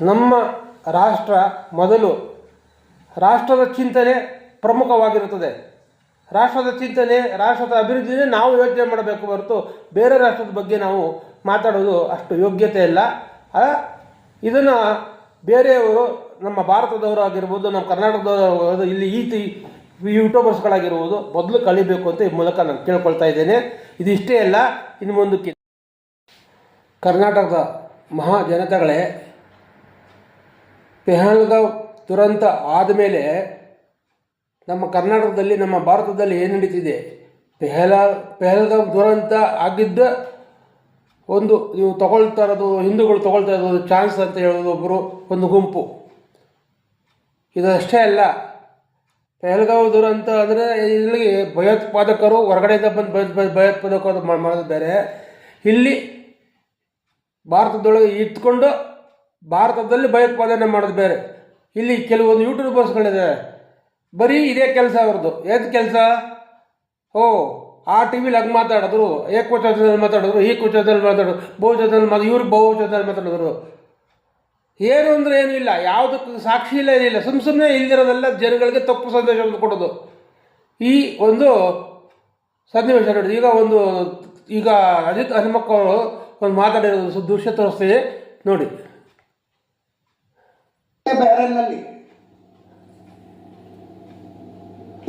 ನಮ್ಮ ರಾಷ್ಟ್ರ ಮೊದಲು ರಾಷ್ಟ್ರದ ಚಿಂತನೆ ಪ್ರಮುಖವಾಗಿರುತ್ತದೆ. ರಾಷ್ಟ್ರದ ಚಿಂತನೆ, ರಾಷ್ಟ್ರದ ಅಭಿವೃದ್ಧಿನೇ ನಾವು ಯೋಚನೆ ಮಾಡಬೇಕು ಹೊರತು ಬೇರೆ ರಾಷ್ಟ್ರದ ಬಗ್ಗೆ ನಾವು ಮಾತಾಡೋದು ಅಷ್ಟು ಯೋಗ್ಯತೆ ಇಲ್ಲ. ಇದನ್ನು ಬೇರೆಯವರು ನಮ್ಮ ಭಾರತದವರು ಆಗಿರ್ಬೋದು, ನಮ್ಮ ಕರ್ನಾಟಕದವರು ಇಲ್ಲಿ ಈ ತಿ ಯೂಟ್ಯೂಬರ್ಸ್ಗಳಾಗಿರ್ಬೋದು ಮೊದಲು ಕಲಿಬೇಕು ಅಂತ ಈ ಮೂಲಕ ನಾನು ಕೇಳ್ಕೊಳ್ತಾ ಇದ್ದೇನೆ. ಇದಿಷ್ಟೇ ಅಲ್ಲ, ಇನ್ನು ಮುಂದಕ್ಕೆ ಕರ್ನಾಟಕದ ಮಹಾ ಜನತೆಗಳೇ ಪೆಹಲ್ಗಾವ್ ದುರಂತ ಆದಮೇಲೆ ನಮ್ಮ ಕರ್ನಾಟಕದಲ್ಲಿ, ನಮ್ಮ ಭಾರತದಲ್ಲಿ ಏನು ನಡೀತಿದೆ? ಪೆಹಲ ಪೆಹಲ್ಗಾವ್ ದುರಂತ ಆಗಿದ್ದ ಒಂದು ನೀವು ತಗೊಳ್ತಾ ಇರೋದು, ಹಿಂದೂಗಳು ತಗೊಳ್ತಾ ಇರೋದು ಚಾನ್ಸ್ ಅಂತ ಹೇಳೋದು ಒಬ್ಬರು ಒಂದು ಗುಂಪು. ಇದಷ್ಟೇ ಅಲ್ಲ ಪೆಹಲ್ಗಾವ್ ದುರಂತ ಅಂದರೆ ಇಲ್ಲಿ ಭಯೋತ್ಪಾದಕರು ಹೊರಗಡೆಯಿಂದ ಬಂದು ಭಯ ಭಯ- ಭಯೋತ್ಪಾದಕರು ಮಾಡಿದ್ದಾರೆ ಇಲ್ಲಿ ಭಾರತದೊಳಗೆ ಇಟ್ಕೊಂಡು ಭಾರತದಲ್ಲಿ ಭಯೋತ್ಪಾದನೆ ಮಾಡೋದು ಬೇರೆ. ಇಲ್ಲಿ ಕೆಲವೊಂದು ಯೂಟ್ಯೂಬರ್ಸ್ಗಳಿದ್ದಾರೆ ಬರೀ ಇದೇ ಕೆಲಸ ಅವ್ರದ್ದು. ಏದು ಕೆಲಸ? ಓ, ಆ ಟಿ ವಿಲಿ ಹಂಗೆ ಮಾತಾಡಿದ್ರು. ಏಕವಚನದಲ್ಲಿ ಮಾತಾಡಿದ್ರು ಈ ವಚನದಲ್ಲಿ ಮಾತಾಡೋದು ಬಹುವಚನದಲ್ಲಿ ಮಾತು ಇವ್ರು ಬಹುವಚನದಲ್ಲಿ ಮಾತಾಡಿದ್ರು. ಏನು ಅಂದರೆ ಏನೂ ಇಲ್ಲ. ಯಾವುದಕ್ಕೂ ಸಾಕ್ಷಿ ಇಲ್ಲ ಏನಿಲ್ಲ. ಸುಮ್ಮ ಸುಮ್ಮನೆ ಇಲ್ದಿರೋದೆಲ್ಲ ಜನಗಳಿಗೆ ತಪ್ಪು ಸಂದೇಶವನ್ನು ಕೊಡೋದು. ಈ ಒಂದು ಸನ್ನಿವೇಶ ನೋಡಿ. ಈಗ ಒಂದು, ಈಗ ಅಜಿತ್ ಹನುಮಕ್ಕ ಅವರು ಒಂದು ಮಾತಾಡಿರೋದು ದೃಶ್ಯ ತೋರಿಸ್ತೀನಿ. ನೋಡಿ. ಬಹರೇನ್ನಲ್ಲಿ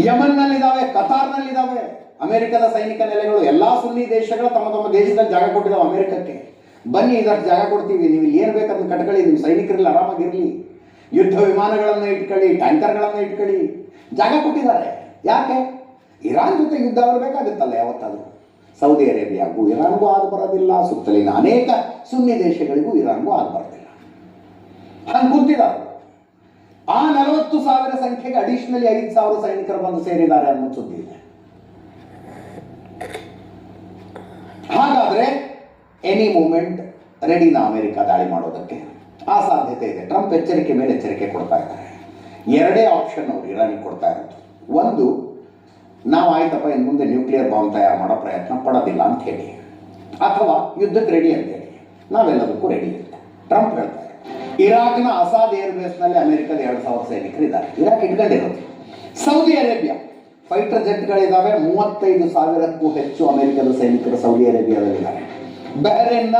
ಯಮನ್ನಲ್ಲಿದ್ದಾವೆ, ಕತಾರ್ನಲ್ಲಿದ್ದಾವೆ. ಅಮೆರಿಕದ ಸೈನಿಕ ನೆಲೆಗಳು ಎಲ್ಲಾ ಸುನ್ನಿ ದೇಶಗಳು ತಮ್ಮ ತಮ್ಮ ದೇಶದಲ್ಲಿ ಜಾಗ ಕೊಟ್ಟಿದ್ದಾವೆ ಅಮೆರಿಕಕ್ಕೆ. ಬನ್ನಿ ಇದಕ್ಕೆ ಜಾಗ ಕೊಡ್ತೀವಿ. ನೀವು ಇಲ್ಲಿ ಏನು ಬೇಕಂತ ಕಟ್ಕೊಳ್ಳಿ. ನಿಮ್ಮ ಸೈನಿಕರಲ್ಲಿ ಆರಾಮಾಗಿರ್ಲಿ. ಯುದ್ಧ ವಿಮಾನಗಳನ್ನ ಇಟ್ಕೊಳ್ಳಿ, ಟ್ಯಾಂಕರ್ಗಳನ್ನು ಇಟ್ಕೊಳ್ಳಿ. ಜಾಗ ಕೊಟ್ಟಿದ್ದಾರೆ. ಯಾಕೆ? ಇರಾನ್ ಜೊತೆ ಯುದ್ಧ ಆಗಬೇಕಾಗುತ್ತಲ್ಲ ಯಾವತ್ತಾದರೂ. ಸೌದಿ ಅರೇಬಿಯಾಗೂ ಇರಾನ್ಗೂ ಆಗ ಬರೋದಿಲ್ಲ. ಸುತ್ತಲಿನ ಅನೇಕ ಸುನ್ನಿ ದೇಶಗಳಿಗೂ ಇರಾನ್ಗೂ ಆಗ ಬರೋದಿಲ್ಲ. ಹಂಗೆ ಕುಂತಿದ್ದಾರೆ ಆ ನಲವತ್ತು ಸಾವಿರ ಸಂಖ್ಯೆಗೆ ಅಡಿಷನಲಿ ಐದು ಸಾವಿರ ಸೈನಿಕರು ಬಂದು ಸೇರಿದ್ದಾರೆ ಅನ್ನೋ ಸುದ್ದಿ ಇದೆ. ಹಾಗಾದ್ರೆ ಎನಿ ಮೂಮೆಂಟ್ ರೆಡಿನ ಅಮೆರಿಕ ದಾಳಿ ಮಾಡೋದಕ್ಕೆ ಆ ಸಾಧ್ಯತೆ ಇದೆ. ಟ್ರಂಪ್ ಎಚ್ಚರಿಕೆ ಮೇಲೆ ಎಚ್ಚರಿಕೆ ಕೊಡ್ತಾ ಇದ್ದಾರೆ. ಎರಡೇ ಆಪ್ಷನ್ ಅವರು ಇರಾನಿಗೆ ಕೊಡ್ತಾ ಇರೋದು. ಒಂದು, ನಾವು ಆಯ್ತಪ್ಪ ಇನ್ನು ಮುಂದೆ ನ್ಯೂಕ್ಲಿಯರ್ ಬಾಂಬ್ ತಯಾರು ಮಾಡೋ ಪ್ರಯತ್ನ ಪಡೋದಿಲ್ಲ ಅಂತ ಹೇಳಿ. ಅಥವಾ ಯುದ್ಧಕ್ಕೆ ರೆಡಿ ಅಂತ ಹೇಳಿ. ನಾವೆಲ್ಲದಕ್ಕೂ ರೆಡಿ ಇಲ್ಲ ಟ್ರಂಪ್ ಹೇಳ್ತಾರೆ ಇರಾಕ್ನ ಅಸಾದ್ ಏರ್ ಬೇಸ್ನಲ್ಲಿ ಅಮೆರಿಕದ ಎರಡು ಸಾವಿರ ಸೈನಿಕರು ಇದ್ದಾರೆ ಇರಾಕ್ ಇಟ್ಕೊಂಡಿರೋದು. Saudi Arabia. ಫೈಟರ್ ಜೆಟ್ಗಳಿದ್ದಾವೆ ಮೂವತ್ತೈದು ಸಾವಿರಕ್ಕೂ ಹೆಚ್ಚು ಅಮೆರಿಕದ ಸೈನಿಕರು ಸೌದಿ ಅರೇಬಿಯಾದಲ್ಲಿದ್ದಾರೆ. ಬಹರೇನ್ನ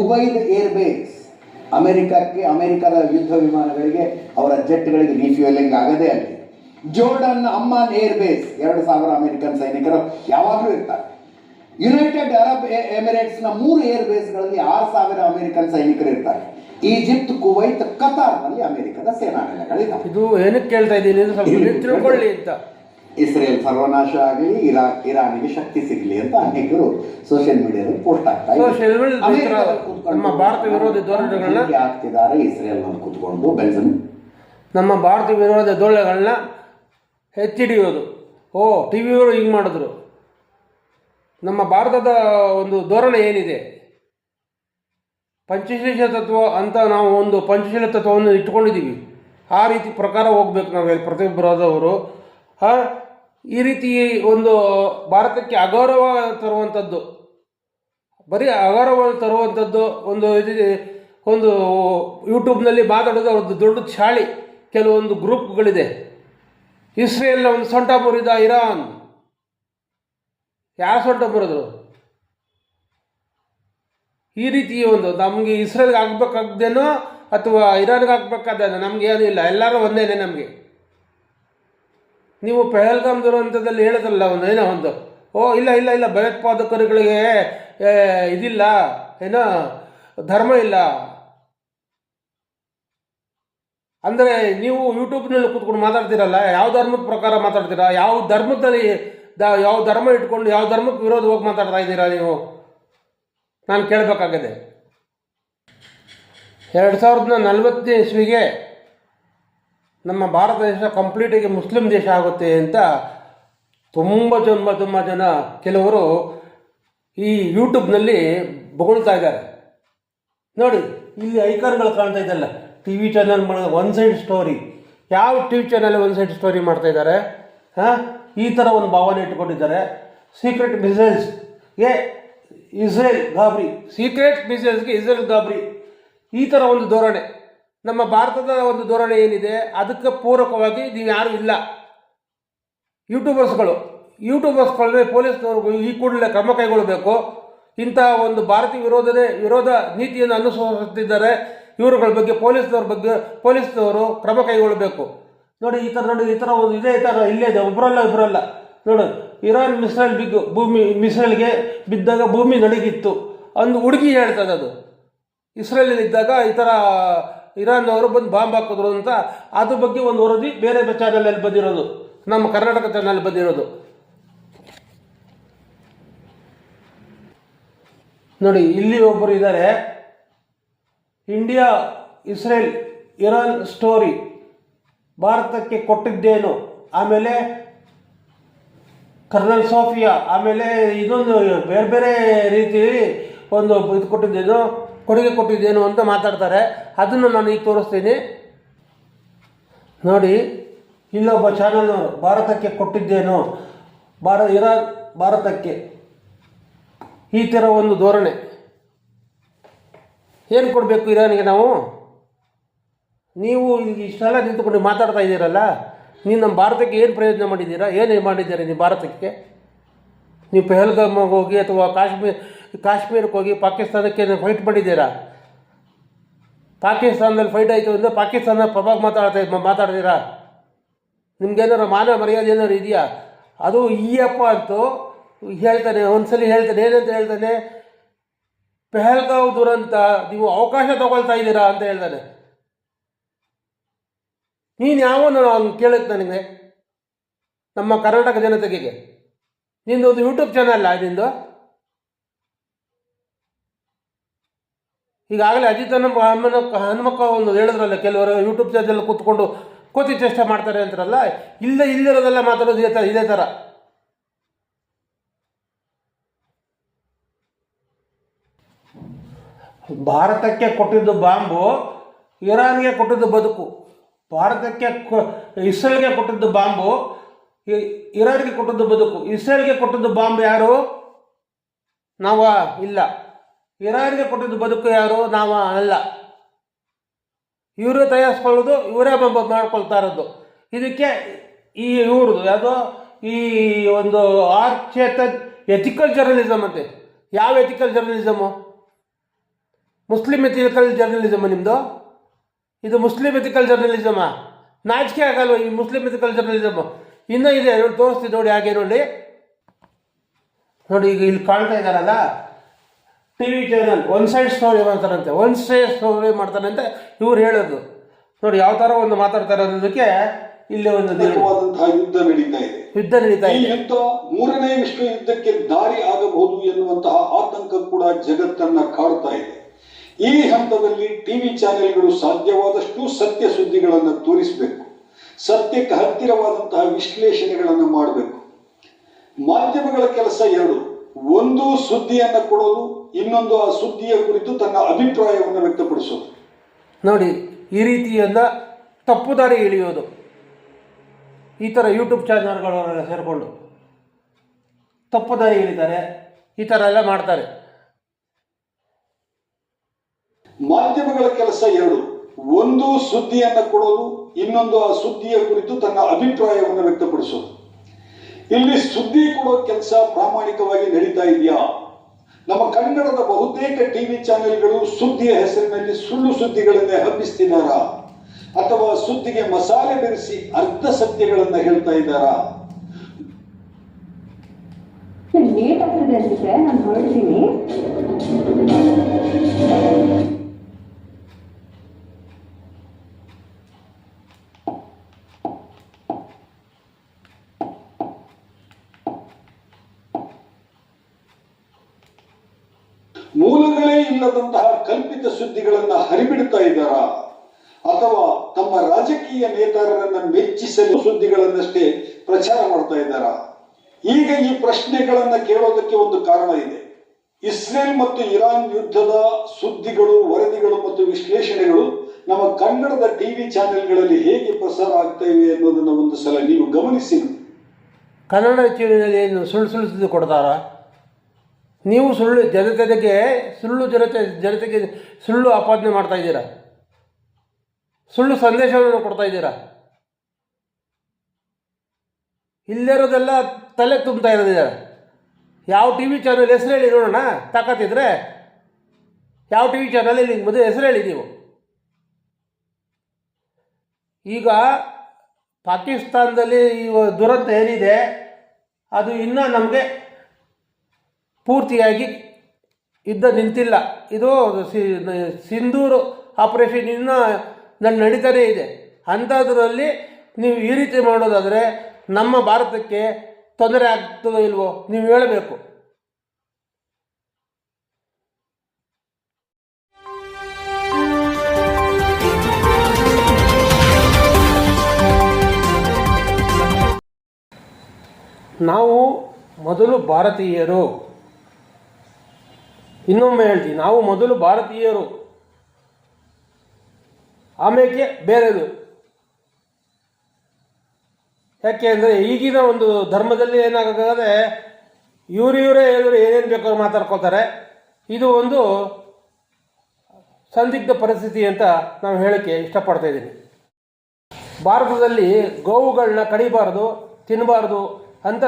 ಉಬೈದ್ ಏರ್ ಬೇಸ್ ಅಮೆರಿಕಕ್ಕೆ, ಅಮೆರಿಕದ ಯುದ್ಧ ವಿಮಾನಗಳಿಗೆ ಅವರ ಜೆಟ್ಗಳಿಗೆ ರೀಫ್ಯೂಲಿಂಗ್ ಆಗದೇ ಅಲ್ಲಿ. ಜೋರ್ಡನ್ ಅಮ್ಮಾನ್ ಏರ್ ಬೇಸ್ ಎರಡು ಸಾವಿರ ಅಮೆರಿಕನ್ ಸೈನಿಕರು ಯಾವಾಗಲೂ ಇರ್ತಾರೆ. ಯುನೈಟೆಡ್ ಅರಬ್ ಎಮಿರೇಟ್ಸ್ ಎಮಿರೇಟ್ಸ್ನ ಮೂರು ಏರ್ ಬೇಸ್ಗಳಲ್ಲಿ ಆರು ಸಾವಿರ ಅಮೆರಿಕನ್ ಸೈನಿಕರು ಇರ್ತಾರೆ. ಈಜಿಪ್ಟ್ ಕುವೈತ್ ಕತಾರ್ನಲ್ಲಿ ಅಮೆರಿಕದ ಸೇನಾ ನೆಲೆಗಳಿವೆ ಇದು ಏನಕ್ಕೆ ಕೇಳ್ತಾ ಇದ್ದೀನಿ ಅಂದ್ರೆ ಸ್ವಲ್ಪ ನೀವು ತಿಳ್ಕೊಳ್ಳಿ ಅಂತ. ಇಸ್ರೇಲ್ ಸರ್ವನಾಶ ಆಗಲಿ ಇರಾಕ್ ಇರಾನಿಗೆ ಶಕ್ತಿ ಸಿಗಲಿ ಅಂತ ಅನೇಕರು ಸೋಷಿಯಲ್ ಮೀಡಿಯಾದಲ್ಲಿ ಪೋಸ್ಟ್ ಆಗ್ತಾ ಇದ್ದಾರೆ. Social media ದಲ್ಲಿ ಅಮೆರಿಕದಲ್ಲಿ ಕೂತ್ಕೊಂಡು ನಮ್ಮ ಭಾರತ ವಿರೋಧಿ ಧೋರಣೆಗಳನ್ನ- ಹೀಗೆ ಆಗ್ತಿದ್ದಾರೆ ಇಸ್ರೇಲ್ನಲ್ಲಿ ಕೂತ್ಕೊಂಡು ಬೆಲ್ಸನ್ ನಮ್ಮ ಭಾರತ ವಿರೋಧ ದೊಳ್ಳೆಗಳನ್ನ ಎತ್ತಿಡಿಯೋದು. ಓ ಟಿ ವಿಯವರು ಹಿಂಗೆ ಮಾಡಿದ್ರು. ನಮ್ಮ ಭಾರತದ ಒಂದು ಧೋರಣೆ ಏನಿದೆ? ಪಂಚಶೀಲ ತತ್ವ ಅಂತ ನಾವು ಒಂದು ಪಂಚಶೀಲ ತತ್ವವನ್ನು ಇಟ್ಕೊಂಡಿದ್ದೀವಿ ಆ ರೀತಿ ಪ್ರಕಾರ ಹೋಗ್ಬೇಕು ನಾವು ಪ್ರತಿಯೊಬ್ಬರಾದವರು ಈ ರೀತಿ ಒಂದು ಭಾರತಕ್ಕೆ ಅಗೌರವ ತರುವಂಥದ್ದು. ಬರೀ ಅಗೌರವ ತರುವಂಥದ್ದು ಒಂದು ಒಂದು ಯೂಟ್ಯೂಬ್ನಲ್ಲಿ ಮಾತಾಡೋದು ಒಂದು ದೊಡ್ಡ ಚಾಳಿ ಕೆಲವೊಂದು ಗ್ರೂಪ್ಗಳಿದೆ. ಇಸ್ರೇಲ್ನ ಒಂದು ಸೊಂಟ ಮುರಿದ ಇರಾನ್. ಯಾರು ಸೊಂಟ ಮುರಿದ್ರು ಈ ರೀತಿ ಒಂದು ನಮಗೆ ಇಸ್ರೇಲ್ಗೆ ಆಗ್ಬೇಕಾಗ್ದೇನೋ ಅಥವಾ ಇರಾನ್ಗೆ ಆಗ್ಬೇಕಾದೇನೋ ನಮ್ಗೆ ಏನೂ ಇಲ್ಲ. ಎಲ್ಲರೂ ಒಂದೇನೆ ನಮಗೆ. ನೀವು ಪೆಹಲ್ಗಾಮ್ ದುರಂತದಲ್ಲಿ ಹೇಳಿದ್ರಲ್ಲ ಒಂದು ಏನೋ ಒಂದು. ಓ, ಇಲ್ಲ ಇಲ್ಲ ಇಲ್ಲ, ಭಯೋತ್ಪಾದಕರುಗಳಿಗೆ ಇದಿಲ್ಲ, ಏನೋ, ಧರ್ಮ ಇಲ್ಲ. ಅಂದರೆ ನೀವು ಯೂಟ್ಯೂಬ್ನಲ್ಲಿ ಕೂತ್ಕೊಂಡು ಮಾತಾಡ್ತೀರಲ್ಲ, ಯಾವ ಧರ್ಮದ ಪ್ರಕಾರ ಮಾತಾಡ್ತೀರಾ? ಯಾವ ಧರ್ಮದಲ್ಲಿ, ಯಾವ ಧರ್ಮ ಇಟ್ಕೊಂಡು ಯಾವ ಧರ್ಮಕ್ಕೆ ವಿರೋಧವಾಗಿ ಮಾತಾಡ್ತಾ ಇದ್ದೀರಾ ನೀವು? ನಾನು ಕೇಳಬೇಕಾಗಿದೆ. ಎರಡು ಸಾವಿರದ ನಲವತ್ತನೇ ಇಸ್ವಿಗೆ ನಮ್ಮ ಭಾರತ ದೇಶ ಕಂಪ್ಲೀಟಾಗಿ ಮುಸ್ಲಿಂ ದೇಶ ಆಗುತ್ತೆ ಅಂತ ತುಂಬ ತುಂಬ ತುಂಬ ಜನ ಕೆಲವರು ಈ ಯೂಟ್ಯೂಬ್ನಲ್ಲಿ ಬೊಗಳ್ತಾ ಇದ್ದಾರೆ. ನೋಡಿ, ಇಲ್ಲಿ ಐಕಾನ್ಗಳು ಕಾಣ್ತಾ ಇದ್ದಲ್ಲ ಟಿ ವಿ ಚಾನಲ್ ಮಾಡಿದ ಒನ್ ಸೈಡ್ ಸ್ಟೋರಿ ಯಾವ T V channel one side story ಮಾಡ್ತಾ ಇದ್ದಾರೆ? ಹಾಂ ಈ ಥರ ಒಂದು ಭಾವನೆ ಇಟ್ಕೊಂಡಿದ್ದಾರೆ. ಸೀಕ್ರೆಟ್ ಮಿಸೈಲ್ಸ್ಗೆ ಇಸ್ರೇಲ್ ಗಾಬರಿ ಸೀಕ್ರೆಟ್ ಮಿಸೈಲ್ಸ್ಗೆ ಇಸ್ರೇಲ್ ಗಾಬರಿ. ಈ ಥರ ಒಂದು ಧೋರಣೆ. ನಮ್ಮ ಭಾರತದ ಒಂದು ಧೋರಣೆ ಏನಿದೆ, ಅದಕ್ಕೆ ಪೂರಕವಾಗಿ ನೀವು ಯಾರೂ ಇಲ್ಲ. ಯೂಟ್ಯೂಬರ್ಸ್ಗಳು ಯೂಟ್ಯೂಬರ್ಸ್ಗಳೇ ಪೊಲೀಸ್ನವ್ರಿಗೂ ಈ ಕೂಡಲೇ ಕ್ರಮ ಕೈಗೊಳ್ಳಬೇಕು. ಇಂಥ ಒಂದು ಭಾರತೀಯ ವಿರೋಧನೇ, ವಿರೋಧ ನೀತಿಯನ್ನು ಅನುಸರಿಸುತ್ತಿದ್ದಾರೆ. ಇವರುಗಳ ಬಗ್ಗೆ, ಪೊಲೀಸ್ನವ್ರ ಬಗ್ಗೆ, ಪೊಲೀಸ್ನವರು ಕ್ರಮ ಕೈಗೊಳ್ಳಬೇಕು. ನೋಡಿ, ಈ ಥರ ನೋಡಿ, ಈ ಥರ ಒಂದು ಇದೇ ಥರ ಇಲ್ಲೇ ಇದೆ ಒಬ್ಬರಲ್ಲ ಇಬ್ಬರಲ್ಲ ನೋಡು ಇರಾನ್ ಮಿಸೈಲ್ ಬಿದ್ದು ಭೂಮಿ ಮಿಸೈಲ್ಗೆ ಬಿದ್ದಾಗ ಭೂಮಿ ನಡಗಿತ್ತು. ಅಂದು ಹುಡುಗಿ ಹೇಳ್ತದೆ ಅದು. ಇಸ್ರೇಲಲ್ಲಿದ್ದಾಗ ಈ ಥರ ಇರಾನ್ ಅವರು ಬಂದು ಬಾಂಬ್ ಹಾಕಿದ್ರು ಅಂತ. ಅದ್ರ ಬಗ್ಗೆ ಒಂದು ವರದಿ ಬೇರೆ ಚಾನಲಲ್ಲಿ ಬಂದಿರೋದು. ನಮ್ಮ ಕರ್ನಾಟಕ ಚಾನಲ್ ಬಂದಿರೋದು. ನೋಡಿ, ಇಲ್ಲಿ ಒಬ್ಬರು ಇದ್ದಾರೆ. India, Israel, Iran story. ಭಾರತಕ್ಕೆ ಕೊಟ್ಟಿದ್ದೇನು. ಆಮೇಲೆ ಕರ್ನಲ್ ಸೋಫಿಯಾ, ಆಮೇಲೆ ಇದೊಂದು ಬೇರೆ ಬೇರೆ ರೀತಿ ಒಂದು ಇದು ಕೊಟ್ಟಿದ್ದೇನು ಕೊಡುಗೆ ಕೊಟ್ಟಿದ್ದೇನು ಅಂತ ಮಾತಾಡ್ತಾರೆ. ಅದನ್ನು ನಾನು ಈಗ ತೋರಿಸ್ತೀನಿ. ನೋಡಿ, ಇಲ್ಲೊಬ್ಬ ಚಾನಲ್ನವರು ಭಾರತಕ್ಕೆ ಕೊಟ್ಟಿದ್ದೇನು? ಭಾರ ಇರೋ ಭಾರತಕ್ಕೆ. ಈ ಥರ ಒಂದು ಧೋರಣೆ. ಏನು ಕೊಡಬೇಕು ಇರಾನಿಗೆ ನಾವು? ನೀವು ಇಲ್ಲಿ ಇಷ್ಟೆಲ್ಲ ನಿಂತುಕೊಂಡು ಮಾತಾಡ್ತಾ ಇದ್ದೀರಲ್ಲ? ನೀವು ನಮ್ಮ ಭಾರತಕ್ಕೆ ಏನು ಪ್ರಯೋಜನ ಮಾಡಿದ್ದೀರಾ? ಏನು ಮಾಡಿದ್ದೀರಾ ನೀವು ಭಾರತಕ್ಕೆ? ನೀವು ಪೆಹಲ್ಗಾಮ್ಗೆ ಹೋಗಿ ಅಥವಾ ಕಾಶ್ಮೀರ್, ಕಾಶ್ಮೀರಕ್ಕೆ ಹೋಗಿ ಪಾಕಿಸ್ತಾನಕ್ಕೆ ಫೈಟ್ ಮಾಡಿದ್ದೀರಾ? ಪಾಕಿಸ್ತಾನದಲ್ಲಿ ಫೈಟ್ ಆಯಿತು ಅಂದರೆ ಪಾಕಿಸ್ತಾನ ಪ್ರಭಾವ ಮಾತಾಡ್ತಾ ಮಾತಾಡ್ತೀರಾ? ನಿಮ್ಗೇನಾರು ಮಾನ ಮರ್ಯಾದೆ ಏನಾರು ಇದೆಯಾ? ಅದು ಈ ಅಪ್ಪ ಅಂತೂ ಹೇಳ್ತಾನೆ, ಒಂದ್ಸಲಿ ಹೇಳ್ತಾನೆ, ಏನಂತ ಹೇಳ್ತಾನೆ? ಪೆಹಲ್ಗಾವ್ ದುರಂತ, ನೀವು ಅವಕಾಶ ತಗೊಳ್ತಾ ಇದ್ದೀರಾ ಅಂತ ಹೇಳ್ತಾನೆ. ನೀನು ಯಾವನು ಅವ್ನು ಕೇಳುತ್ತೆ ನನಗೆ. ನಮ್ಮ ಕರ್ನಾಟಕ ಜನತೆಗೆ ನಿಂದು ಒಂದು ಯೂಟ್ಯೂಬ್ ಚಾನಲ್ ನಿಂದು? ಈಗಾಗಲೇ ಅಜಿತ್ ಹನುಮ ಹನುಮಕ್ಕ ಒಂದು ಹೇಳಿದ್ರಲ್ಲ, ಕೆಲವರು ಯೂಟ್ಯೂಬ್ ಚಾನಲ್ ಕೂತ್ಕೊಂಡು ಕೋತಿ ಚೇಷ್ಟೆ ಮಾಡ್ತಾರೆ ಅಂತಾರಲ್ಲ ಇಲ್ಲ ಇಲ್ಲಿರೋದೆಲ್ಲ ಮಾತಾಡೋದು ಇದೇ ಥರ ಇದೇ ಥರ ಭಾರತಕ್ಕೆ ಕೊಟ್ಟಿದ್ದು ಬಾಂಬು, ಇರಾನ್ಗೆ ಕೊಟ್ಟಿದ್ದು ಬದುಕು. ಭಾರತಕ್ಕೆ ಇಸ್ರೇಲ್ಗೆ ಕೊಟ್ಟದ್ದು ಬಾಂಬು ಇರಾನ್ಗೆ ಕೊಟ್ಟದ್ದು ಬದುಕು. ಇಸ್ರೇಲ್ಗೆ ಕೊಟ್ಟದ್ದು ಬಾಂಬ್ ಯಾರು? ನಾವ ಇಲ್ಲ. ಇರಾನ್ಗೆ ಕೊಟ್ಟದ್ದು ಬದುಕು ಯಾರು? ನಾವ ಅಲ್ಲ. ಇವರೇ ತಯಾರಿಸ್ಕೊಳ್ಳೋದು, ಇವರೇ ಬಾಂಬ್ ಮಾಡ್ಕೊಳ್ತಾ ಇರೋದು. ಇದಕ್ಕೆ ಈ ಇವ್ರದ್ದು ಯಾವುದೋ? ಈ ಒಂದು ಆರ್ಚೇತ ಎಥಿಕಲ್ ಜರ್ನಲಿಸಮ್ ಅಂತೆ. ಯಾವ ethical journalism Muslim ethical journalism ನಿಮ್ಮದು ಇದು ಮುಸ್ಲಿಂ ಎಥಿಕಲ್ ಜರ್ನಲಿಸಮ ನಾಚಿಕೆ ಆಗಲ್ವ ಈ ಮುಸ್ಲಿಂ ಎಥಿಕಲ್ ಜರ್ನಲಿಸಮ್ ಇನ್ನೂ ಇದೆ ನೋಡಿ ತೋರಿಸ್ತೀನಿ ನೋಡಿ ಹಾಗೆ ನೋಡಿ. ನೋಡಿ ಈಗ ಇಲ್ಲಿ ಕಾಣ್ತಾ ಇದ್ದಾರಲ್ಲ? T V channel one side story ಮಾಡ್ತಾರಂತೆ ಒನ್ ಸೈಡ್ ಸ್ಟೋರಿ ಮಾಡ್ತಾರಂತೆ ಇವ್ರು ಹೇಳೋದು. ನೋಡಿ ಯಾವ ಥರ ಒಂದು ಮಾತಾಡ್ತಾರೆ ಅನ್ನೋದಕ್ಕೆ ಇಲ್ಲಿ ಒಂದು ಯುದ್ಧ ನಡೀತಾ ಇದೆ. ಯುದ್ಧ ನಡೀತಾ ಇದೆ. ಯುದ್ಧ ಮೂರನೇ ವಿಶ್ವ ಯುದ್ಧಕ್ಕೆ ದಾರಿ ಆಗಬಹುದು ಎನ್ನುವಂತಹ ಆತಂಕ ಕೂಡ ಜಗತ್ತನ್ನ ಕಾಡ್ತಾ ಇದೆ. ಈ ಹಂತದಲ್ಲಿ ಟಿವಿ ಚಾನೆಲ್ಗಳು ಸಾಧ್ಯವಾದಷ್ಟು ಸತ್ಯ ಸುದ್ದಿಗಳನ್ನು ತೋರಿಸಬೇಕು. ಸತ್ಯಕ್ಕೆ ಹತ್ತಿರವಾದಂತಹ ವಿಶ್ಲೇಷಣೆಗಳನ್ನು ಮಾಡಬೇಕು. ಮಾಧ್ಯಮಗಳ ಕೆಲಸ ಎರಡು. ಒಂದು ಸುದ್ದಿಯನ್ನ ಕೊಡೋದು, ಇನ್ನೊಂದು ಆ ಸುದ್ದಿಯ ಕುರಿತು ತನ್ನ ಅಭಿಪ್ರಾಯವನ್ನು ವ್ಯಕ್ತಪಡಿಸೋದು. ನೋಡಿ, ಈ ರೀತಿಯಿಂದ ತಪ್ಪು ದಾರಿ ಇಳಿಯೋದು ಈ ಥರ ಯೂಟ್ಯೂಬ್ ಚಾನಲ್ಗಳವರೆಲ್ಲ ಸೇರಿಕೊಂಡು ತಪ್ಪು ದಾರಿ ಇಳಿತಾರೆ ಈ ಥರ ಎಲ್ಲ ಮಾಡ್ತಾರೆ. ಮಾಧ್ಯಮಗಳ ಕೆಲಸ ಎರಡು. ಒಂದು ಸುದ್ದಿಯನ್ನ ಕೊಡೋದು, ಇನ್ನೊಂದು ಆ ಸುದ್ದಿಯ ಕುರಿತು ತನ್ನ ಅಭಿಪ್ರಾಯವನ್ನು ವ್ಯಕ್ತಪಡಿಸೋದು. ಇಲ್ಲಿ ಸುದ್ದಿ ಕೊಡೋ ಕೆಲಸ ಪ್ರಾಮಾಣಿಕವಾಗಿ ನಡೀತಾ ಇದೆಯಾ? ನಮ್ಮ ಕನ್ನಡದ ಬಹುತೇಕ ಟಿವಿ ಚಾನೆಲ್ಗಳು ಸುದ್ದಿಯ ಹೆಸರಿನಲ್ಲಿ ಸುಳ್ಳು ಸುದ್ದಿಗಳನ್ನೇ ಹಬ್ಬಿಸ್ತಿದ್ದಾರಾ? ಅಥವಾ ಸುದ್ದಿಗೆ ಮಸಾಲೆ ಬೆರೆಸಿ ಅರ್ಧ ಸತ್ಯಗಳನ್ನ ಹೇಳ್ತಾ ಇದ್ದಾರಾ? ಲೇಟ್ ಆಗ್ತದೆ ನಾನು ಹೊರಡ್ತೀನಿ. ಸುದ್ದಿಗಳನ್ನ ಹರಿಬಿಡ್ತಾ ಇದ್ದಾರಾ? ಅಥವಾ ತಮ್ಮ ರಾಜಕೀಯ ನೇತಾರರನ್ನ ಮೆಚ್ಚಿಸಲು ಸುದ್ದಿಗಳನ್ನಷ್ಟೇ ಪ್ರಚಾರ ಮಾಡ್ತಾ ಇದ್ದಾರಾ? ಈಗ ಈ ಪ್ರಶ್ನೆಗಳನ್ನ ಕೇಳೋದಕ್ಕೆ ಒಂದು ಕಾರಣ ಇದೆ. ಇಸ್ರೇಲ್ ಮತ್ತು ಇರಾನ್ ಯುದ್ಧದ ಸುದ್ದಿಗಳು, ವರದಿಗಳು ಮತ್ತು ವಿಶ್ಲೇಷಣೆಗಳು ನಮ್ಮ ಕನ್ನಡದ ಟಿವಿ ಚಾನೆಲ್ಗಳಲ್ಲಿ ಹೇಗೆ ಪ್ರಸಾರ ಆಗ್ತಾ ಇವೆ ಅನ್ನೋದನ್ನ ಒಂದು ಸಲ ನೀವು ಗಮನಿಸಿ. ಕನ್ನಡ ಟಿವಿನಲ್ಲಿ ಏನು ಸುಳ್ಳು ಸುಳ್ಳು ಸುದ್ದಿ ಕೊಡ್ತಾರಾ? ನೀವು ಸುಳ್ಳು ಜನತೆಗೆ ಸುಳ್ಳು ಜನತೆ ಜನತೆಗೆ ಸುಳ್ಳು ಆಪಾದನೆ ಮಾಡ್ತಾ ಇದ್ದೀರಾ? ಸುಳ್ಳು ಸಂದೇಶವನ್ನು ಕೊಡ್ತಾ ಇದ್ದೀರಾ? ಇಲ್ಲಿರೋದೆಲ್ಲ ತಲೆ ತುಂಬ್ತಾ ಇರೋದಿದ್ದಾರೆ ಯಾವ ಟಿ ವಿ ಚಾನಲ್ ಹೆಸರು ಹೇಳಿ ನೋಡೋಣ, ತಾಕತ್ತಿದ್ರೆ? ಯಾವ ಟಿ ವಿ ಚಾನಲಲ್ಲಿ ಮೊದಲು ಹೆಸರು ಹೇಳಿ ನೀವು? ಈಗ ಪಾಕಿಸ್ತಾನದಲ್ಲಿ ಈ ದುರಂತ ಏನಿದೆ, ಅದು ಇನ್ನೂ ನಮಗೆ ಪೂರ್ತಿಯಾಗಿ ಯುದ್ಧ ನಿಂತಿಲ್ಲ. ಇದು ಸಿಂಧೂರು ಆಪರೇಷನ್ ಇನ್ನೂ ನನ್ನ ನಡೀತಾನೇ ಇದೆ. ಅಂಥದ್ರಲ್ಲಿ ನೀವು ಈ ರೀತಿ ಮಾಡೋದಾದರೆ ನಮ್ಮ ಭಾರತಕ್ಕೆ ತೊಂದರೆ ಆಗ್ತದೋ ಇಲ್ವೋ ನೀವು ಹೇಳಬೇಕು. ನಾವು ಮೊದಲು ಭಾರತೀಯರು ಇನ್ನೊಮ್ಮೆ ಹೇಳ್ತೀನಿ. ನಾವು ಮೊದಲು ಭಾರತೀಯರು. ಆಮೇಲೆ ಬೇರೆದು. ಯಾಕೆ ಅಂದರೆ ಈಗಿನ ಒಂದು ಧರ್ಮದಲ್ಲಿ ಏನಾಗುತ್ತದೆ ಇವರು ಇವರೇ ಹೇಳಿದ್ರು ಏನೇನು ಬೇಕೋ ಮಾತಾಡ್ಕೋತಾರೆ ಇದು ಒಂದು ಸಂದಿಗ್ಧ ಪರಿಸ್ಥಿತಿ ಅಂತ ನಾವು ಹೇಳೋಕ್ಕೆ ಇಷ್ಟಪಡ್ತಾ ಇದ್ದೀನಿ. ಭಾರತದಲ್ಲಿ ಗೋವುಗಳನ್ನ ಕಡಿಬಾರ್ದು ತಿನ್ನಬಾರ್ದು ಅಂತ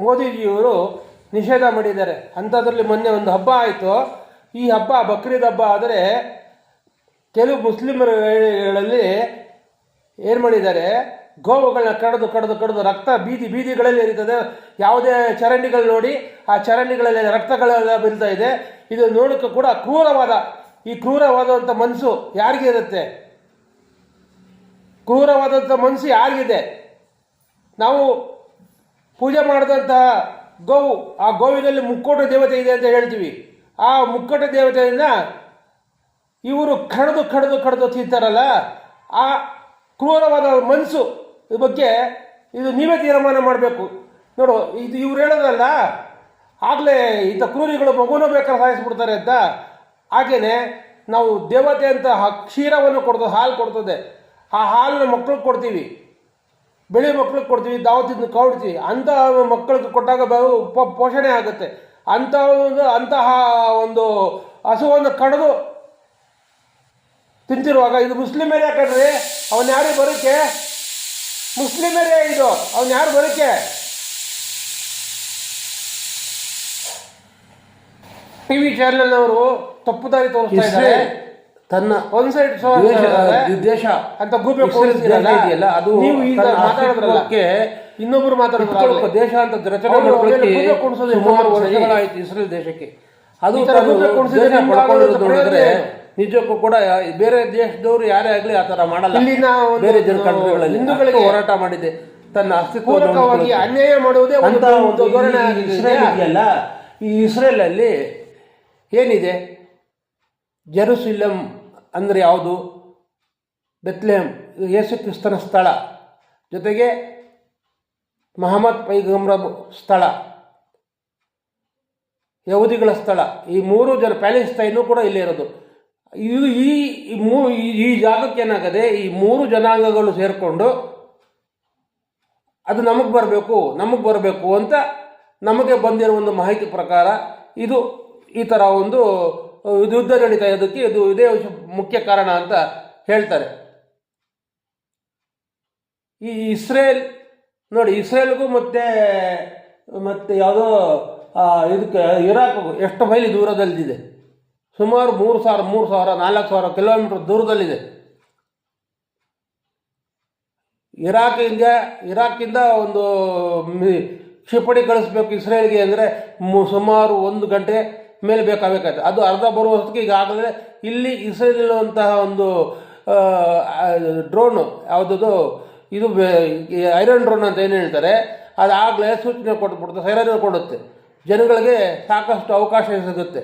ಮೋದಿಜಿಯವರು ನಿಷೇಧ ಮಾಡಿದ್ದಾರೆ. ಅಂಥದ್ರಲ್ಲಿ ಮೊನ್ನೆ ಒಂದು ಹಬ್ಬ ಆಯಿತು. ಈ ಹಬ್ಬ ಬಕ್ರೀದ್ ಹಬ್ಬ ಆದರೆ ಕೆಲವು ಮುಸ್ಲಿಮರುಗಳಲ್ಲಿ ಏನು ಮಾಡಿದ್ದಾರೆ? ಗೋವುಗಳನ್ನ ಕಡಿದು ಕಡಿದು ಕಡಿದು ರಕ್ತ ಬೀದಿ ಬೀದಿಗಳಲ್ಲಿ ಇರ್ತದೆ ಯಾವುದೇ ಚರಂಡಿಗಳು ನೋಡಿ ಆ ಚರಂಡಿಗಳಲ್ಲಿ ರಕ್ತಗಳೆಲ್ಲ ಬೀಳ್ತಾ ಇದೆ. ಇದು ನೋಡೋಕ್ಕೂ ಕೂಡ ಕ್ರೂರವಾದ, ಈ ಕ್ರೂರವಾದಂಥ ಮನಸ್ಸು ಯಾರಿಗೆ ಇರುತ್ತೆ? ಕ್ರೂರವಾದಂಥ ಮನಸ್ಸು ಯಾರಿಗಿದೆ ನಾವು ಪೂಜೆ ಮಾಡಿದಂತಹ ಗೋವು, ಆ ಗೋವಿನಲ್ಲಿ ಮುಕ್ಕೋಟ ದೇವತೆ ಇದೆ ಅಂತ ಹೇಳ್ತೀವಿ. ಆ ಮುಕ್ಕೋಟ ದೇವತೆಯನ್ನು ಇವರು ಕಡ್ದು ಕಡ್ದು ಕಡ್ದು ತಿಂತಾರಲ್ಲ, ಆ ಕ್ರೂರವಾದ ಮನಸ್ಸು ಬಗ್ಗೆ ಇದು ನೀವೇ ತೀರ್ಮಾನ ಮಾಡಬೇಕು. ನೋಡು, ಇದು ಇವ್ರು ಹೇಳೋದಲ್ಲ, ಆಗಲೇ ಇಂಥ ಕ್ರೂರಿಗಳು ಮಗುನೂ ಬೇಕಾದ್ರೆ ಸಾಯಿಸ್ಬಿಡ್ತಾರೆ ಅಂತ. ಹಾಗೇನೆ ನಾವು ದೇವತೆ ಅಂತ ಕ್ಷೀರವನ್ನು ಕೊಡ್ತದೆ, ಹಾಲು ಕೊಡ್ತದೆ. ಆ ಹಾಲನ್ನು ಮಕ್ಕಳಿಗೆ ಕೊಡ್ತೀವಿ. ಬೆಳೆ ಮಕ್ಕಳಿಗೆ ಕೊಡ್ತೀವಿ ದಾವತಿದ್ದು ಕೊಡ್ತೀವಿ, ಅಂಥ ಮಕ್ಕಳಿಗೆ ಕೊಟ್ಟಾಗ ಉಪ ಪೋಷಣೆ ಆಗುತ್ತೆ. ಅಂಥ ಅಂತಹ ಒಂದು ಹಸುವನ್ನು ಕಡಿದು ತಿಂತಿರುವಾಗ ಇದು ಮುಸ್ಲಿಮರೇ ಕಣ್ರಿ ಅವನ್ ಯಾರು ಬರೋಕ್ಕೆ? ಮುಸ್ಲಿಮರೇ ಇದು. ಅವನ್ ಯಾರು ಬರೋಕೆ ಟಿವಿ ಚಾನೆಲ್ ಅವರು ತಪ್ಪು ದಾರಿ ತೋರಿಸ್ತಾ ಇದ್ದಾರೆ. ತನ್ನ ಒಂದ್ ಸೈಡ್ ದೇಶ- ಅಂತ ಗೂಬೆ ಇದೆಯಲ್ಲ, ಅದು ನೀವು ಈಗ ಮಾತಾಡೋದ್ರಲ್ಲಕ್ಕೆ ಇನ್ನೊಬ್ರು ಮಾತಾಡಿದ್ರು ದೇಶ ಅಂತ ರಚನೆ ಸುಮಾರು ವರ್ಷಗಳಾಯ್ತು ಇಸ್ರೇಲ್ ದೇಶಕ್ಕೆ. ಅದು ನೋಡಿದ್ರೆ ನಿಜಕ್ಕೂ ಕೂಡ ಬೇರೆ ದೇಶದವರು ಯಾರೇ ಆಗ್ಲಿ ಆ ತರ ಮಾಡಲ್ಲ. ಬೇರೆ ಜನ ಕಂಟ್ರಿಗಳಲ್ಲಿ ಹಿಂದೂಗಳಿಗೆ ಹೋರಾಟ ಮಾಡಿದೆ. ತನ್ನ ಅಸ್ತಿತ್ವವಾಗಿ ಅನ್ಯಾಯ ಮಾಡುವುದೇ ಒಂದು ಅಂತ ಒಂದು ಇಸ್ರೇಲ್ ಅಲ್ಲಿ ಈ ಇಸ್ರೇಲಲ್ಲಿ ಏನಿದೆ? ಜೆರುಸಲಂ ಅಂದರೆ ಯಾವುದು? ಬೆತ್ಲೇಮ್ ಇದು ಯೇಸು ಕ್ರಿಸ್ತನ ಸ್ಥಳ. ಜೊತೆಗೆ ಮಹಮ್ಮದ್ ಪೈಗಮ್ರ ಸ್ಥಳ. ಯಹೂದಿಗಳ ಸ್ಥಳ. ಈ ಮೂರು ಜನ ಪ್ಯಾಲೆಸ್ತೈನು ಕೂಡ ಇಲ್ಲೇ ಇರೋದು. ಇದು ಈ ಮೂ, ಈ- ಜಾಗಕ್ಕೆ ಏನಾಗದೆ ಈ ಮೂರು ಜನಾಂಗಗಳು ಸೇರಿಕೊಂಡು ಅದು ನಮಗೆ ಬರಬೇಕು ನಮಗೆ ಬರಬೇಕು ಅಂತ ನಮಗೆ ಬಂದಿರೋ ಒಂದು ಮಾಹಿತಿ ಪ್ರಕಾರ ಇದು ಈ ಥರ ಒಂದು ಯುದ್ಧ ನಡೀತಾ ಇರೋದಕ್ಕೆ ಇದು ಇದೇ ಮುಖ್ಯ ಕಾರಣ ಅಂತ ಹೇಳ್ತಾರೆ. ಈ ಇಸ್ರೇಲ್, ನೋಡಿ, ಇಸ್ರೇಲ್ಗೂ ಮತ್ತೆ ಮತ್ತೆ ಯಾವುದೋ ಇದಕ್ಕೆ, ಇರಾಕ್ಗೂ ಎಷ್ಟು ಮೈಲಿ ದೂರದಲ್ಲಿದೆ? ಸುಮಾರು ಮೂರು ಸಾವಿರ ಮೂರು ಸಾವಿರ, ನಾಲ್ಕು ಸಾವಿರ ಕಿಲೋಮೀಟರ್ ದೂರದಲ್ಲಿದೆ. ಇರಾಕಿಂದ ಇರಾಕಿಂದ ಒಂದು ಕ್ಷಿಪಣಿ ಕಳಿಸ್ಬೇಕು ಇಸ್ರೇಲ್ಗೆ ಅಂದರೆ ಸುಮಾರು ಒಂದು ಗಂಟೆ ಮೇಲೆ ಬೇಕಾಗಬೇಕಾಯ್ತು. ಅದು ಅರ್ಧ ಬರುವ ಬರುವಷ್ಟಕ್ಕೆ ಈಗಾಗಲೇ ಇಲ್ಲಿ ಇಸ್ರೇಲಿರುವಂತಹ ಒಂದು ಡ್ರೋನು, ಯಾವುದದು, ಇದು ಐರನ್ ಡ್ರೋನ್ ಅಂತ ಏನು ಹೇಳ್ತಾರೆ, ಅದಾಗಲೇ ಸೂಚನೆ ಕೊಟ್ಬಿಡುತ್ತೆ ಸೈರನ್ ಕೊಡುತ್ತೆ. ಜನಗಳಿಗೆ ಸಾಕಷ್ಟು ಅವಕಾಶ ಸಿಗುತ್ತೆ.